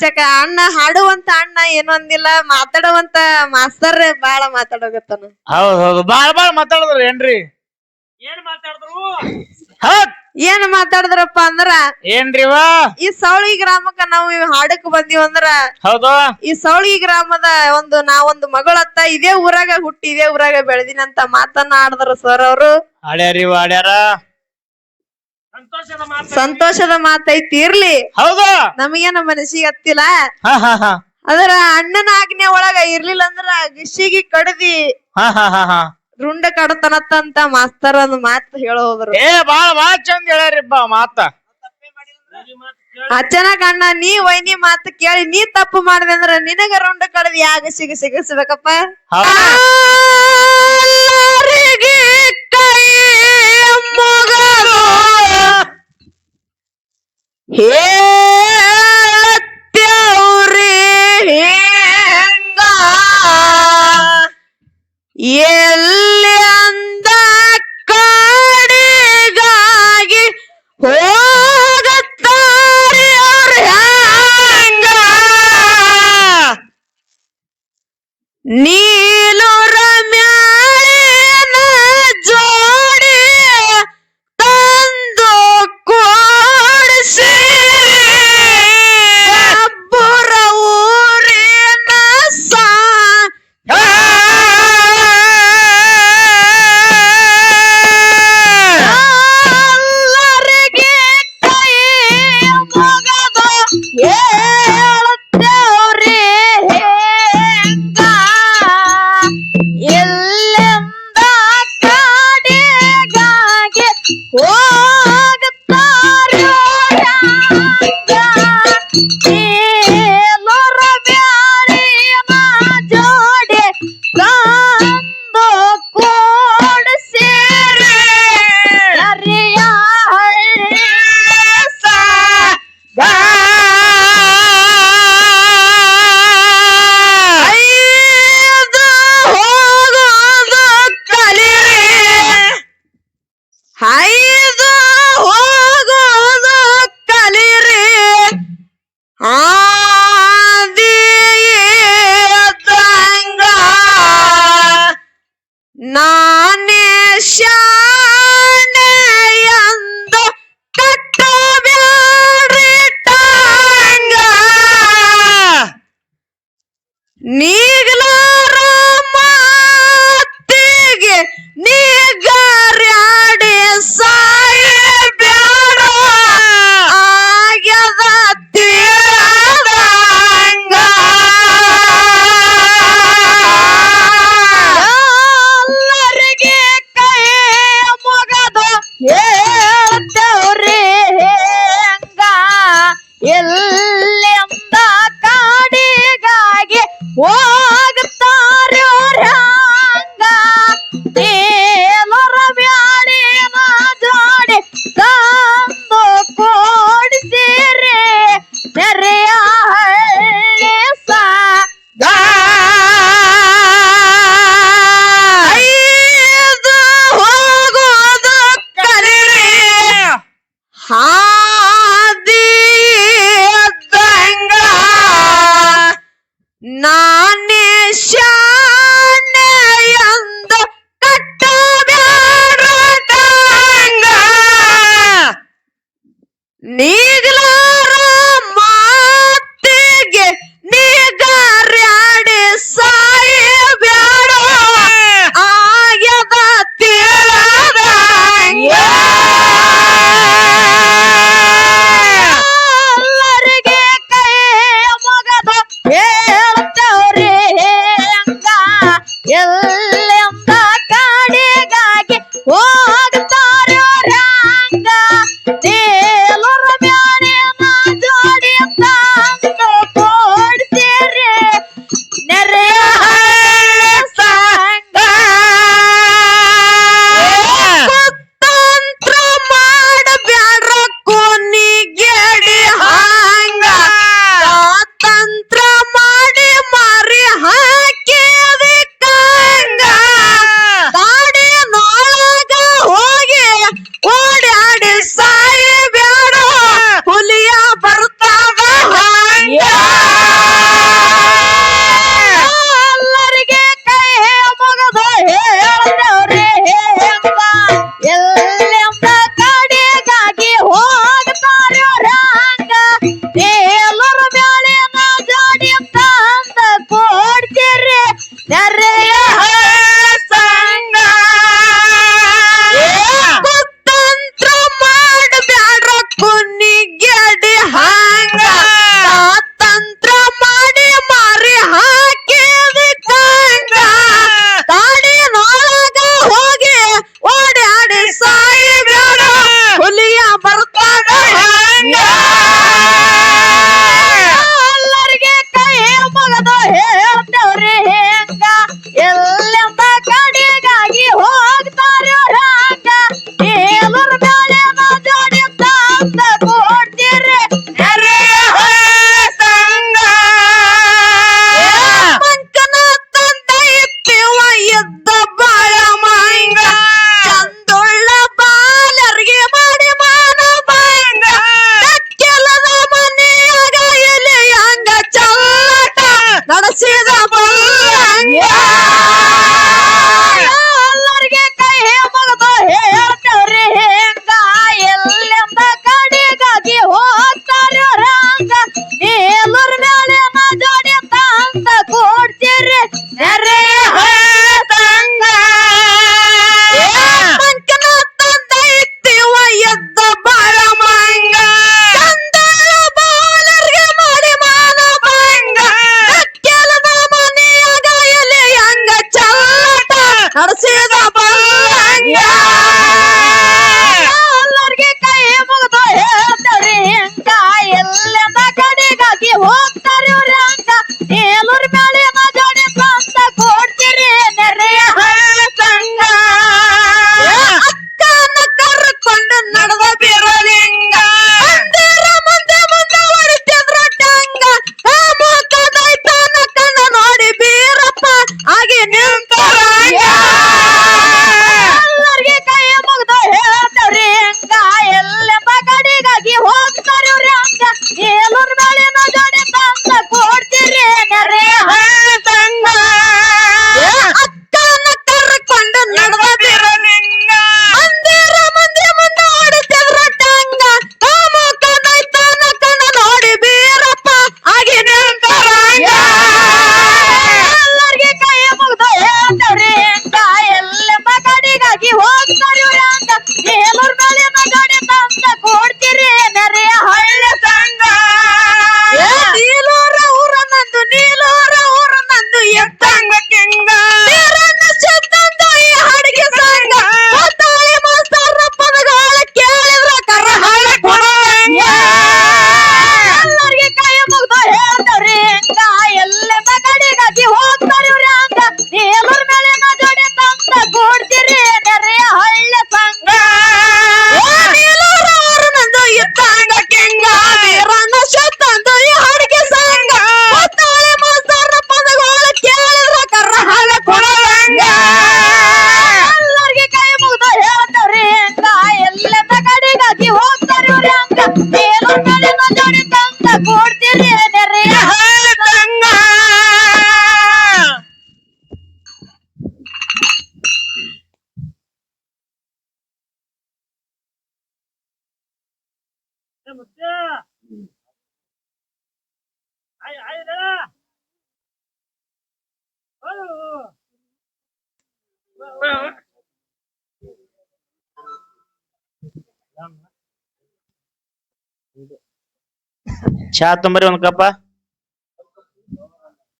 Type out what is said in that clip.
ಹಚ್ಚಕ ಅಣ್ಣ ಹಾಡುವಂತ ಅಣ್ಣ ಏನು ಅಂದಿಲ್ಲ ಮಾತಾಡುವಂತ ಮಾಸ್ತರ್ ಬಾಳ ಮಾತಾಡೋಗತ್ತಾನ. ಹೌದ್ ಹೌದು ಬಾಳ ಬಾಳ್ ಮಾತಾಡಿದ್ರು ಏನ್ರಿ? ಏನ್ ಮಾತಾಡಿದ್ರು? ಹೌದ್! ಏನ್ ಮಾತಾಡಿದ್ರಪ್ಪ ಅಂದ್ರ ಏನ್ರಿವ ಈ ಸೌಳಿ ಗ್ರಾಮಕ್ಕ ನಾವು ಹಾಡಕ್ ಬಂದಿವ್ ಅಂದ್ರ ಹೌದು? ಈ ಸೌಳಿ ಗ್ರಾಮದ ಒಂದು ನಾವೊಂದು ಮಗಳತ್ತ ಇದೇ ಊರಾಗ ಹುಟ್ಟಿ ಇದೇ ಊರಾಗ ಬೆಳೆದಿನಂತ ಮಾತನ್ನ ಆಡಿದ್ರು ಸರ್ ಅವರು. ಆಡ್ಯಾರಿವ ಆಡ್ಯಾರ? ಸಂತೋಷದ ಮಾತು ಸಂತೋಷದ ಮಾತೈತಿ ಇರ್ಲಿ. ಹೌದು? ನಮಗೇನ ಮನಸ್ಸಿಗೆ ಹತ್ತಿಲ್ಲ. ಹಾ ಹಾ ಹಾ. ಅದರ ಅಣ್ಣನ ಆಜ್ಞೆ ಒಳಗ ಇರ್ಲಿಲ್ಲ ಅಂದ್ರ ಗಿಶಿಗಿ ಕಡದಿ. ಹಾ ಹಾ ಹಾ ಹಾ. ರುಂಡ ಕಡತನತ್ತಂತ ಮಾಸ್ತರ್ ಒಂದು ಮಾತು ಹೇಳೋದ್ರು ಏ ಬಾಳ ಬಾಳ ಚಂದ ಹೇಳ್ಯಾರಿಪ್ಪ ಮಾತ ಈ ಮಾತು. ಕೇಳಿ ಅಚಾನಕ್ ಅಣ್ಣ ನೀ ವೈನಿ ಮಾತು ಕೇಳಿ ನೀ ತಪ್ಪು ಮಾಡಿದೆ ಅಂದ್ರ ನಿನಗ ರುಂಡ ಕಡದಿ ಯಾಗ ಸಿಗ ಸಿಗಸ್ಬೇಕಪ್ಪ shot. ನೆರೆಯ ಹಳ್ಳಿ ಸಾಗ ಐದು ಹೋಗೋದು ಕಲಿರಿ ಹಾದಿ ದಂಗ ನಾ ಮುದ್ದೆ ಆಯ್ ಆಯ್ತಾ ಚಾ ತುಂಬರಿ ಒಂದ್ ಕಪ್ಪ.